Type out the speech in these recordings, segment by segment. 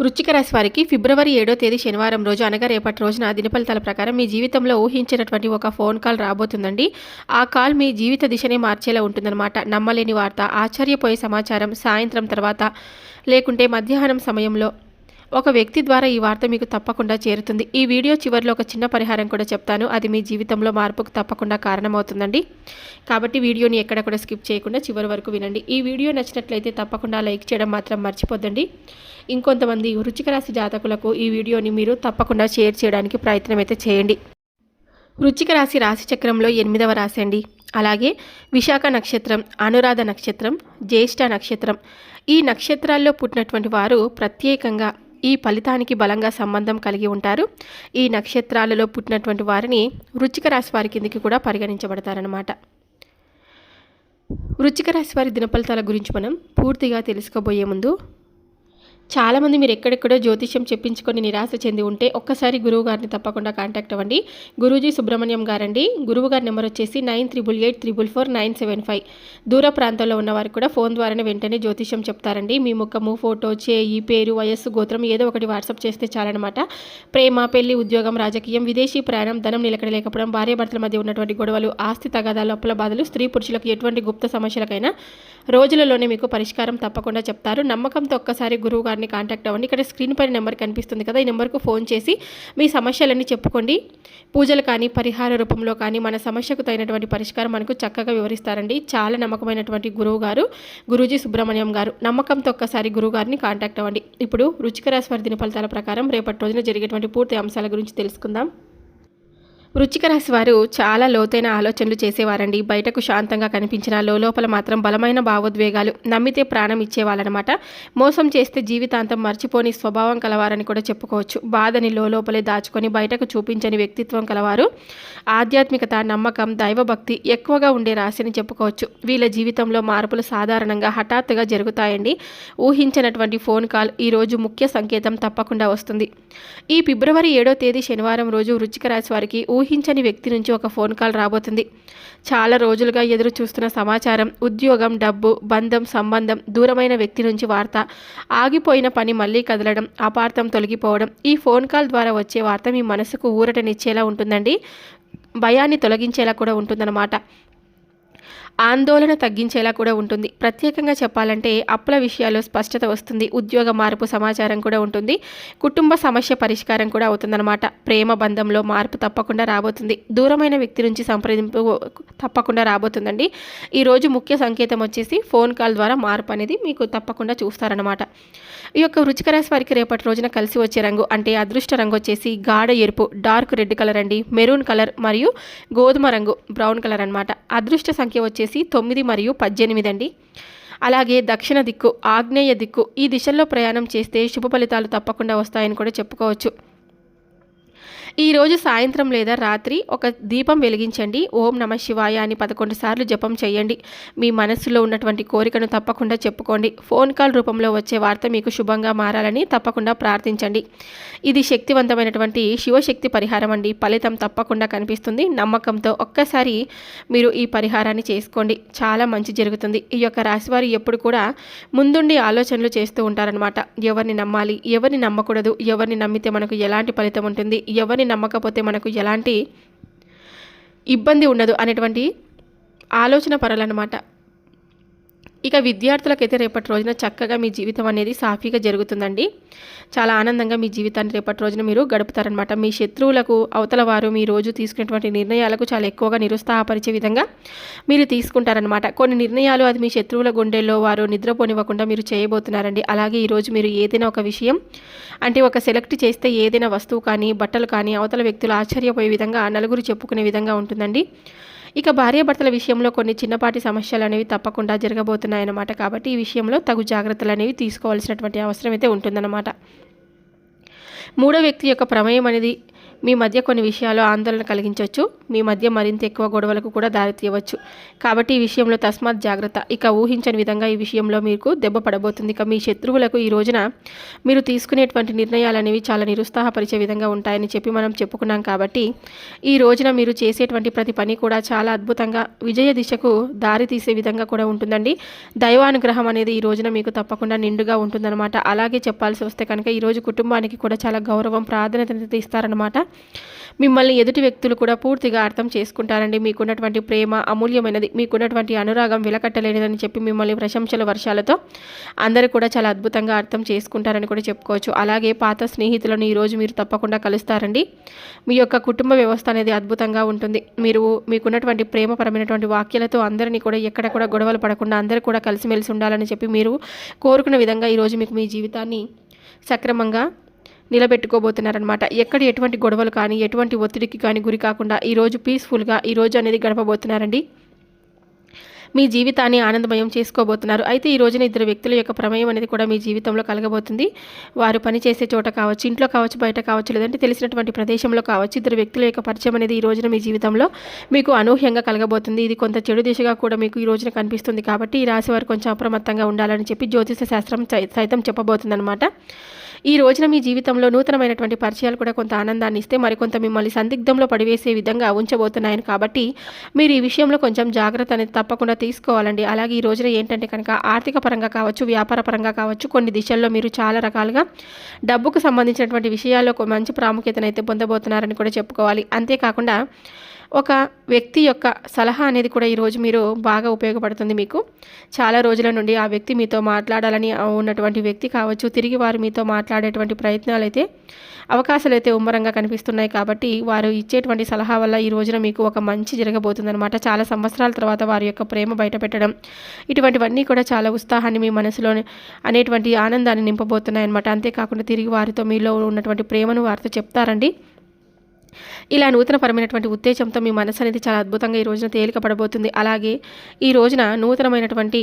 వృశ్చిక రాశి వారికి ఫిబ్రవరి ఏడో తేదీ శనివారం రోజు అనగా రేపటి రోజున దినఫలితాల ప్రకారం మీ జీవితంలో ఊహించినటువంటి ఒక ఫోన్ కాల్ రాబోతుందండి. ఆ కాల్ మీ జీవిత దిశనే మార్చేలా ఉంటుందన్నమాట. నమ్మలేని వార్త ఆశ్చర్యపోయే సమాచారం సాయంత్రం తర్వాత లేకుంటే మధ్యాహ్నం సమయంలో. ఒక వ్యక్తి ద్వారా ఈ వార్త మీకు తప్పకుండా చేరుతుంది. ఈ వీడియో చివరిలో ఒక చిన్న పరిహారం కూడా చెప్తాను. అది మీ జీవితంలో మార్పుకు తప్పకుండా కారణమవుతుందండి. కాబట్టి వీడియోని ఎక్కడ కూడా స్కిప్ చేయకుండా చివరి వరకు వినండి. ఈ వీడియో నచ్చినట్లయితే తప్పకుండా లైక్ చేయడం మాత్రం మర్చిపోద్దండి. ఇంకొంతమంది వృచ్చిక రాశి జాతకులకు ఈ వీడియోని మీరు తప్పకుండా షేర్ చేయడానికి ప్రయత్నం అయితే చేయండి. వృచ్చిక రాశి రాశి చక్రంలో ఎనిమిదవ రాశి అండి. అలాగే విశాఖ నక్షత్రం అనురాధ నక్షత్రం జ్యేష్ఠ నక్షత్రం. ఈ నక్షత్రాల్లో పుట్టినటువంటి వారు ప్రత్యేకంగా ఈ ఫలితానికి బలంగా సంబంధం కలిగి ఉంటారు. ఈ నక్షత్రాలలో పుట్టినటువంటి వారిని వృచ్చిక రాశి వారి కిందికి కూడా పరిగణించబడతారనమాట వృచ్చిక రాశి వారి దినఫలితాల గురించి మనం పూర్తిగా తెలుసుకోబోయే ముందు చాలామంది మీరు ఎక్కడెక్కడో జ్యోతిష్యం చెప్పించుకొని నిరాశ చెంది ఉంటే ఒక్కసారి గురువు గారిని తప్పకుండా కాంటాక్ట్ అవ్వండి. గురూజీ సుబ్రహ్మణ్యం గారండి. గురువు గారి నెంబర్ వచ్చేసి nine triple eight triple four nine seven five. దూర ప్రాంతంలో ఉన్నవారు కూడా ఫోన్ ద్వారానే వెంటనే జ్యోతిష్యం చెప్తారండి. మీ ముఖము ఫోటో చేయి పేరు వయస్సు గోత్రం ఏదో ఒకటి వాట్సాప్ చేస్తే చాలన్నమాట. ప్రేమ పెళ్ళి ఉద్యోగం రాజకీయం విదేశీ ప్రయాణం ధనం నిలకడ లేకపోవడం భార్యాభర్తల మధ్య ఉన్నటువంటి గొడవలు ఆస్తి తగాదాలు అప్పుల బాధలు స్త్రీ పురుషులకు ఎటువంటి గుప్త సమస్యలకైనా రోజులలోనే మీకు పరిష్కారం తప్పకుండా చెప్తారు. నమ్మకంతో ఒక్కసారి గురువు గారిని కాంటాక్ట్ అవ్వండి. ఇక్కడ స్క్రీన్ పైన నెంబర్ కనిపిస్తుంది కదా ఈ నెంబర్కు ఫోన్ చేసి మీ సమస్యలన్నీ చెప్పుకోండి. పూజలు కానీ పరిహార రూపంలో కానీ మన సమస్యకు తగినటువంటి పరిష్కారం మనకు చక్కగా వివరిస్తారండి. చాలా నమ్మకమైనటువంటి గురువు గారు గురూజీ సుబ్రహ్మణ్యం గారు. నమ్మకంతో ఒక్కసారి గురువు గారిని కాంటాక్ట్ అవ్వండి. ఇప్పుడు రుచిక వారి దిన ఫలితాల ప్రకారం రేపటి రోజున జరిగేటువంటి పూర్తి అంశాల గురించి తెలుసుకుందాం. వృచ్చిక రాశి వారు చాలా లోతైన ఆలోచనలు చేసేవారండి. బయటకు శాంతంగా కనిపించిన లోపల మాత్రం బలమైన భావోద్వేగాలు నమ్మితే ప్రాణం ఇచ్చేవాళ్ళనమాట. మోసం చేస్తే జీవితాంతం మర్చిపోని స్వభావం కలవారని కూడా చెప్పుకోవచ్చు. బాధని లోపలే దాచుకొని బయటకు చూపించని వ్యక్తిత్వం కలవారు. ఆధ్యాత్మికత నమ్మకం దైవభక్తి ఎక్కువగా ఉండే రాశిని చెప్పుకోవచ్చు. వీళ్ళ జీవితంలో మార్పులు సాధారణంగా హఠాత్తుగా జరుగుతాయండి. ఊహించినటువంటి ఫోన్ కాల్ ఈరోజు ముఖ్య సంకేతం తప్పకుండా వస్తుంది. ఈ ఫిబ్రవరి ఏడో తేదీ శనివారం రోజు వృచ్చిక రాశి వారికి ఊహించని వ్యక్తి నుంచి ఒక ఫోన్ కాల్ రాబోతుంది. చాలా రోజులుగా ఎదురు చూస్తున్న సమాచారం ఉద్యోగం డబ్బు బంధం సంబంధం దూరమైన వ్యక్తి నుంచి వార్త. ఆగిపోయిన పని మళ్ళీ కదలడం అపార్థం తొలగిపోవడం. ఈ ఫోన్ కాల్ ద్వారా వచ్చే వార్త మీ మనసుకు ఊరటనిచ్చేలా ఉంటుందండి. భయాన్ని తొలగించేలా కూడా ఉంటుందన్నమాట. ఆందోళన తగ్గించేలా కూడా ఉంటుంది. ప్రత్యేకంగా చెప్పాలంటే అప్పుల విషయాల్లో స్పష్టత వస్తుంది. ఉద్యోగ మార్పు సమాచారం కూడా ఉంటుంది. కుటుంబ సమస్య పరిష్కారం కూడా అవుతుందన్నమాట. ప్రేమ బంధంలో మార్పు తప్పకుండా రాబోతుంది. దూరమైన వ్యక్తి నుంచి సంప్రదింపు తప్పకుండా రాబోతుందండి. ఈరోజు ముఖ్య సంకేతం వచ్చేసి ఫోన్ కాల్ ద్వారా మార్పు అనేది మీకు తప్పకుండా చూస్తారనమాట ఈ యొక్క రుచికర రాశి వారికి రేపటి రోజున కలిసి వచ్చే రంగు అంటే అదృష్ట రంగు వచ్చేసి గాఢ ఎరుపు డార్క్ రెడ్ కలర్ అండి. మెరూన్ కలర్ మరియు గోధుమ రంగు బ్రౌన్ కలర్ అనమాట అదృష్ట సంఖ్య వచ్చేసి తొమ్మిది మరియు పద్దెనిమిది అండి. అలాగే దక్షిణ దిక్కు ఆగ్నేయ దిక్కు ఈ దిశల్లో ప్రయాణం చేస్తే శుభ ఫలితాలు తప్పకుండా వస్తాయని కూడా చెప్పుకోవచ్చు. ఈరోజు సాయంత్రం లేదా రాత్రి ఒక దీపం వెలిగించండి. ఓం నమ శివాయ అని పదకొండు సార్లు జపం చేయండి. మీ మనస్సులో ఉన్నటువంటి కోరికను తప్పకుండా చెప్పుకోండి. ఫోన్ కాల్ రూపంలో వచ్చే వార్త మీకు శుభంగా మారాలని తప్పకుండా ప్రార్థించండి. ఇది శక్తివంతమైనటువంటి శివశక్తి పరిహారం అండి. ఫలితం తప్పకుండా కనిపిస్తుంది. నమ్మకంతో ఒక్కసారి మీరు ఈ పరిహారాన్ని చేసుకోండి. చాలా మంచి జరుగుతుంది. ఈ యొక్క రాశివారు ఎప్పుడు కూడా ముందుండి ఆలోచనలు చేస్తూ ఉంటారనమాట ఎవరిని నమ్మాలి? ఎవరిని నమ్మకూడదు? ఎవరిని నమ్మితే మనకు ఎలాంటి ఫలితం ఉంటుంది? ఎవరిని నమ్మకపోతే మనకు ఎలాంటి ఇబ్బంది ఉండదు అనేటువంటి ఆలోచన పరాలన్నమాట ఇక విద్యార్థులకైతే రేపటి రోజున చక్కగా మీ జీవితం అనేది సాఫీగా జరుగుతుందండి. చాలా ఆనందంగా మీ జీవితాన్ని రేపటి రోజున మీరు గడుపుతారనమాట మీ శత్రువులకు అవతల వారు మీ రోజు తీసుకునేటువంటి నిర్ణయాలకు చాలా ఎక్కువగా నిరుత్సాహపరిచే విధంగా మీరు తీసుకుంటారనమాట కొన్ని నిర్ణయాలు అది మీ శత్రువుల గుండెల్లో వారు నిద్రపోనివ్వకుండా మీరు చేయబోతున్నారండి. అలాగే ఈరోజు మీరు ఏదైనా ఒక విషయం అంటే ఒక సెలెక్ట్ చేస్తే ఏదైనా వస్తువు కానీ బట్టలు కానీ అవతల వ్యక్తులు ఆశ్చర్యపోయే విధంగా నలుగురు చెప్పుకునే విధంగా ఉంటుందండి. ఇక భార్యాభర్తల విషయంలో కొన్ని చిన్నపాటి సమస్యలు అనేవి తప్పకుండా జరగబోతున్నాయన్నమాట. కాబట్టి ఈ విషయంలో తగు జాగ్రత్తలు అనేవి తీసుకోవాల్సినటువంటి అవసరం అయితే ఉంటుందన్నమాట. మూడో వ్యక్తి యొక్క ప్రమేయం అనేది మీ మధ్య కొన్ని విషయాలు ఆందోళన కలిగించవచ్చు మీ మధ్య మరింత ఎక్కువ గొడవలకు కూడా దారితీయవచ్చు. కాబట్టి ఈ విషయంలో తస్మాత్ జాగ్రత్త. ఇక ఊహించని విధంగా ఈ విషయంలో మీకు దెబ్బ పడబోతుంది. ఇక మీ శత్రువులకు ఈ రోజున మీరు తీసుకునేటువంటి నిర్ణయాలు అనేవి చాలా నిరుత్సాహపరిచే విధంగా ఉంటాయని చెప్పి మనం చెప్పుకున్నాం కాబట్టి ఈ రోజున మీరు చేసేటువంటి ప్రతి పని కూడా చాలా అద్భుతంగా విజయ దిశకు దారి తీసే విధంగా కూడా ఉంటుందండి. దైవానుగ్రహం అనేది ఈ రోజున మీకు తప్పకుండా నిండుగా ఉంటుందన్నమాట. అలాగే చెప్పాల్సి వస్తే కనుక ఈరోజు కుటుంబానికి కూడా చాలా గౌరవం ప్రాధాన్యత ఇస్తారనమాట మిమ్మల్ని ఎదుటి వ్యక్తులు కూడా పూర్తిగా అర్థం చేసుకుంటారండి. మీకున్నటువంటి ప్రేమ అమూల్యమైనది. మీకున్నటువంటి అనురాగం విలకట్టలేనిదని చెప్పి మిమ్మల్ని ప్రశంసల వర్షాలతో అందరూ కూడా చాలా అద్భుతంగా అర్థం చేసుకుంటారని కూడా చెప్పుకోవచ్చు. అలాగే పాత స్నేహితులను ఈరోజు మీరు తప్పకుండా కలుస్తారండి. మీ యొక్క కుటుంబ వ్యవస్థ అనేది అద్భుతంగా ఉంటుంది. మీరు మీకున్నటువంటి ప్రేమపరమైనటువంటి వాక్యాలతో అందరినీ కూడా ఎక్కడ కూడా గొడవలు పడకుండా అందరూ కూడా కలిసిమెలిసి ఉండాలని చెప్పి మీరు కోరుకున్న విధంగా ఈరోజు మీకు మీ జీవితాన్ని సక్రమంగా నిలబెట్టుకోబోతున్నారనమాట ఎక్కడ ఎటువంటి గొడవలు కానీ ఎటువంటి ఒత్తిడికి కానీ గురి కాకుండా ఈరోజు పీస్ఫుల్గా ఈరోజు అనేది గడపబోతున్నారండి. మీ జీవితాన్ని ఆనందమయం చేసుకోబోతున్నారు. అయితే ఈ రోజున ఇద్దరు వ్యక్తుల యొక్క ప్రమేయం అనేది కూడా మీ జీవితంలో కలగబోతుంది. వారు పనిచేసే చోట కావచ్చు ఇంట్లో కావచ్చు బయట కావచ్చు లేదంటే తెలిసినటువంటి ప్రదేశంలో కావచ్చు ఇద్దరు వ్యక్తుల యొక్క పరిచయం అనేది ఈ రోజున మీ జీవితంలో మీకు అనూహ్యంగా కలగబోతుంది. ఇది కొంత చెడు దిశగా కూడా మీకు ఈ రోజున కనిపిస్తుంది కాబట్టి ఈ రాశి వారు కొంచెం అప్రమత్తంగా ఉండాలని చెప్పి జ్యోతిష శాస్త్రం సైతం చెప్పబోతుందన్నమాట. ఈ రోజున మీ జీవితంలో నూతనమైనటువంటి పరిచయాలు కూడా కొంత ఆనందాన్ని ఇస్తే మరికొంత మిమ్మల్ని సందిగ్ధంలో పడివేసే విధంగా ఉంచబోతున్నాయని కాబట్టి మీరు ఈ విషయంలో కొంచెం జాగ్రత్త అనేది తప్పకుండా తీసుకోవాలండి. అలాగే ఈ రోజున ఏంటంటే కనుక ఆర్థిక పరంగా కావచ్చు వ్యాపార పరంగా కావచ్చు కొన్ని దిశల్లో మీరు చాలా రకాలుగా డబ్బుకు సంబంధించినటువంటి విషయాల్లో మంచి ప్రాముఖ్యతనైతే పొందబోతున్నారని కూడా చెప్పుకోవాలి. అంతేకాకుండా ఒక వ్యక్తి యొక్క సలహా అనేది కూడా ఈరోజు మీరు బాగా ఉపయోగపడుతుంది మీకు. చాలా రోజుల నుండి ఆ వ్యక్తి మీతో మాట్లాడాలని ఉన్నటువంటి వ్యక్తి కావచ్చు తిరిగి వారు మీతో మాట్లాడేటువంటి ప్రయత్నాలు అయితే అవకాశాలు అయితే ఉమ్మరంగా కనిపిస్తున్నాయి కాబట్టి వారు ఇచ్చేటువంటి సలహా వల్ల ఈ రోజున మీకు ఒక మంచి జరగబోతుందన్నమాట. చాలా సంవత్సరాల తర్వాత వారి యొక్క ప్రేమ బయటపెట్టడం ఇటువంటివన్నీ కూడా చాలా ఉత్సాహాన్ని మీ మనసులో అనేటువంటి ఆనందాన్ని నింపబోతున్నాయి అనమాట అంతేకాకుండా తిరిగి వారితో మీలో ఉన్నటువంటి ప్రేమను వారితో చెప్తారండి. ఇలా నూతనపరమైనటువంటి ఉత్తేజంతో మీ మనసు అనేది చాలా అద్భుతంగా ఈ రోజున తేలిక పడబోతుంది అలాగే ఈ రోజున నూతనమైనటువంటి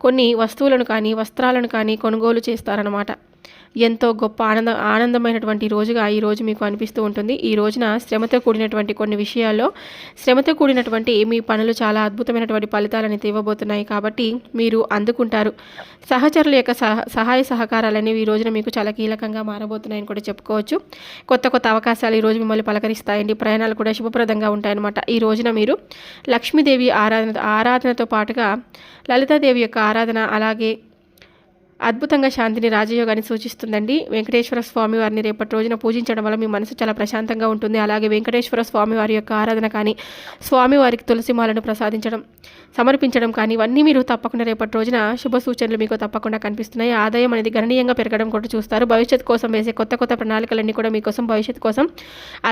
కొన్ని వస్తువులను కానీ వస్త్రాలను కానీ కొనుగోలు చేస్తారనమాట ఎంతో గొప్ప ఆనంద ఆనందమైనటువంటి రోజుగా ఈ రోజు మీకు అనిపిస్తూ ఉంటుంది. ఈ రోజున శ్రమతో కూడినటువంటి కొన్ని విషయాల్లో శ్రమతో కూడినటువంటి మీ పనులు చాలా అద్భుతమైనటువంటి ఫలితాలని ఇవ్వబోతున్నాయి కాబట్టి మీరు అందుకుంటారు. సహచరుల యొక్క సహాయ సహకారాలనేవి ఈ రోజున మీకు చాలా కీలకంగా మారబోతున్నాయని కూడా చెప్పుకోవచ్చు. కొత్త కొత్త అవకాశాలు ఈ రోజు మిమ్మల్ని పలకరిస్తాయండి. ప్రయాణాలు కూడా శుభప్రదంగా ఉంటాయన్నమాట. ఈ రోజున మీరు లక్ష్మీదేవి ఆరాధన ఆరాధనతో పాటుగా లలితాదేవి యొక్క ఆరాధన అలాగే అద్భుతంగా శాంతిని రాజయోగాన్ని సూచిస్తుందండి. వెంకటేశ్వర స్వామి వారిని రేపటి రోజున పూజించడం వల్ల మీ మనసు చాలా ప్రశాంతంగా ఉంటుంది. అలాగే వెంకటేశ్వర స్వామి వారి యొక్క ఆరాధన కానీ స్వామి వారికి తులసిమాలను ప్రసాదించడం సమర్పించడం కానీ ఇవన్నీ మీరు తప్పకుండా రేపటి రోజున శుభ సూచనలు మీకు తప్పకుండా కనిపిస్తున్నాయి. ఆదాయం అనేది గణనీయంగా పెరగడం కూడా చూస్తారు. భవిష్యత్ కోసం వేసే కొత్త కొత్త ప్రణాళికలన్నీ కూడా మీకోసం భవిష్యత్ కోసం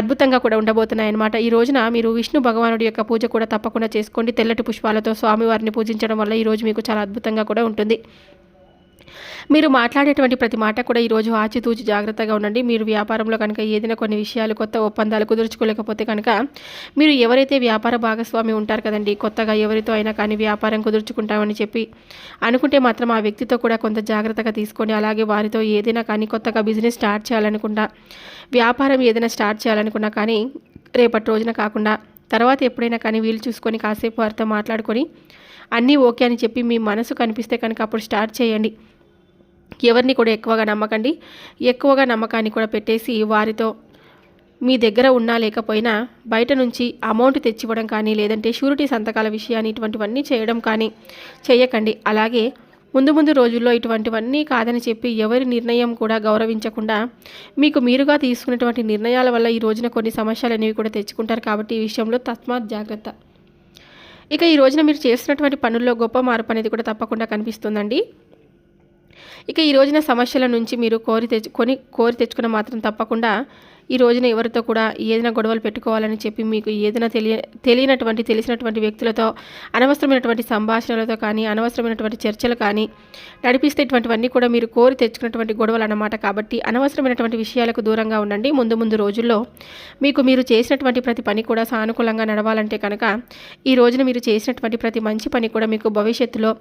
అద్భుతంగా కూడా ఉండబోతున్నాయి అనమాట ఈ రోజున మీరు విష్ణు భగవానుడి యొక్క పూజ కూడా తప్పకుండా చేసుకోండి. తెల్లటి పుష్పాలతో స్వామివారిని పూజించడం వల్ల ఈరోజు మీకు చాలా అద్భుతంగా కూడా ఉంటుంది. మీరు మాట్లాడేటువంటి ప్రతి మాట కూడా ఈరోజు ఆచితూచి జాగ్రత్తగా ఉండండి. మీరు వ్యాపారంలో కనుక ఏదైనా కొన్ని విషయాలు కొత్త ఒప్పందాలు కుదుర్చుకోలేకపోతే కనుక మీరు ఎవరైతే వ్యాపార భాగస్వామి ఉంటారు కదండి కొత్తగా ఎవరితో అయినా కానీ వ్యాపారం కుదుర్చుకుంటామని చెప్పి అనుకుంటే మాత్రం ఆ వ్యక్తితో కూడా కొంత జాగ్రత్తగా తీసుకోండి. అలాగే వారితో ఏదైనా కానీ కొత్తగా బిజినెస్ స్టార్ట్ చేయాలనుకున్నా వ్యాపారం ఏదైనా స్టార్ట్ చేయాలనుకున్నా కానీ రేపటి రోజున కాకుండా తర్వాత ఎప్పుడైనా కానీ వీలు చూసుకొని కాసేపు వారితో మాట్లాడుకొని అన్నీ ఓకే అని చెప్పి మీ మనసు కనిపిస్తే కనుక అప్పుడు స్టార్ట్ చేయండి. ఎవరిని కూడా ఎక్కువగా నమ్మకండి. ఎక్కువగా నమ్మకాన్ని కూడా పెట్టేసి వారితో మీ దగ్గర ఉన్నా లేకపోయినా బయట నుంచి అమౌంట్ తెచ్చివ్వడం కానీ లేదంటే షూరిటీ సంతకాల విషయాన్ని ఇటువంటివన్నీ చేయడం కానీ చేయకండి. అలాగే ముందు ముందు రోజుల్లో ఇటువంటివన్నీ కాదని చెప్పి ఎవరి నిర్ణయం కూడా గౌరవించకుండా మీకు మీరుగా తీసుకున్నటువంటి నిర్ణయాల వల్ల ఈ రోజున కొన్ని సమస్యలు అనేవి కూడా తెచ్చుకుంటారు కాబట్టి ఈ విషయంలో తస్మాత్ జాగ్రత్త. ఇక ఈ రోజున మీరు చేస్తున్నటువంటి పనుల్లో గొప్ప మార్పు అనేది కూడా తప్పకుండా కనిపిస్తుందండి. ఇక ఈ రోజున సమస్యల నుంచి మీరు కోరి తెచ్చు కొని కోరి తెచ్చుకున్న మాత్రం తప్పకుండా ఈ రోజున ఎవరితో కూడా ఏదైనా గొడవలు పెట్టుకోవాలని చెప్పి మీకు ఏదైనా తెలియ తెలియనటువంటి తెలిసినటువంటి వ్యక్తులతో అనవసరమైనటువంటి సంభాషణలతో కానీ అనవసరమైనటువంటి చర్చలు కానీ నడిపిస్తే ఇటువంటివన్నీ కూడా మీరు కోరి తెచ్చుకున్నటువంటి గొడవలు అన్నమాట. కాబట్టి అనవసరమైనటువంటి విషయాలకు దూరంగా ఉండండి. ముందు ముందు రోజుల్లో మీకు మీరు చేసినటువంటి ప్రతి పని కూడా సానుకూలంగా నడవాలంటే కనుక ఈ రోజున మీరు చేసినటువంటి ప్రతి మంచి పని కూడా మీకు భవిష్యత్తులో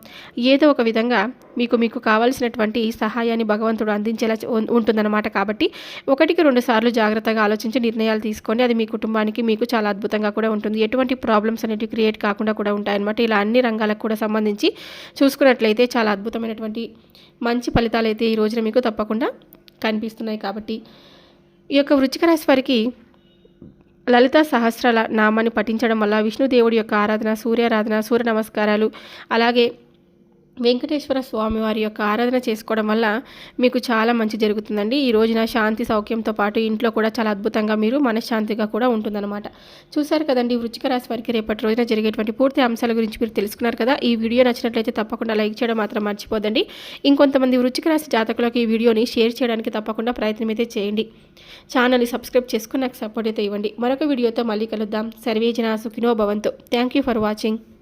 ఏదో ఒక విధంగా మీకు మీకు కావాల్సినటువంటి సహాయాన్ని భగవంతుడు అందించేలా ఉంటుందన్నమాట. కాబట్టి ఒకటికి రెండు సార్లు జాగ్రత్తగా ఆలోచించి నిర్ణయాలు తీసుకోండి. అది మీ కుటుంబానికి మీకు చాలా అద్భుతంగా కూడా ఉంటుంది. ఎటువంటి ప్రాబ్లమ్స్ అనేవి క్రియేట్ కాకుండా కూడా ఉంటాయన్నమాట. ఇలా అన్ని రంగాలకు కూడా సంబంధించి చూసుకున్నట్లయితే చాలా అద్భుతమైనటువంటి మంచి ఫలితాలు అయితే ఈ రోజున మీకు తప్పకుండా కనిపిస్తున్నాయి కాబట్టి ఈ యొక్క వృచ్చిక రాశి వారికి లలిత సహస్రాల నామాన్ని పఠించడం వల్ల విష్ణుదేవుడి యొక్క ఆరాధన సూర్యారాధన సూర్య నమస్కారాలు అలాగే వెంకటేశ్వర స్వామి వారి యొక్క ఆరాధన చేసుకోవడం వల్ల మీకు చాలా మంచి జరుగుతుందండి. ఈ రోజున శాంతి సౌఖ్యంతో పాటు ఇంట్లో కూడా చాలా అద్భుతంగా మీరు మనశ్శాంతిగా కూడా ఉంటుందన్నమాట. చూశారు కదండి వృచ్చిక రాశి వారికి రేపటి రోజున జరిగేటువంటి పూర్తి అంశాల గురించి మీరు తెలుసుకున్నారు కదా. ఈ వీడియో నచ్చినట్లయితే తప్పకుండా లైక్ చేయడం మాత్రం మర్చిపోదండి. ఇంకొంతమంది వృచ్చిక రాశి జాతకులకు ఈ వీడియోని షేర్ చేయడానికి తప్పకుండా ప్రయత్నం అయితే చేయండి. ఛానల్ని సబ్స్క్రైబ్ చేసుకుని నాకు సపోర్ట్ అయితే ఇవ్వండి. మరొక వీడియోతో మళ్ళీ కలుద్దాం. సర్వేజన సుఖినో భవంతు. Thank you for watching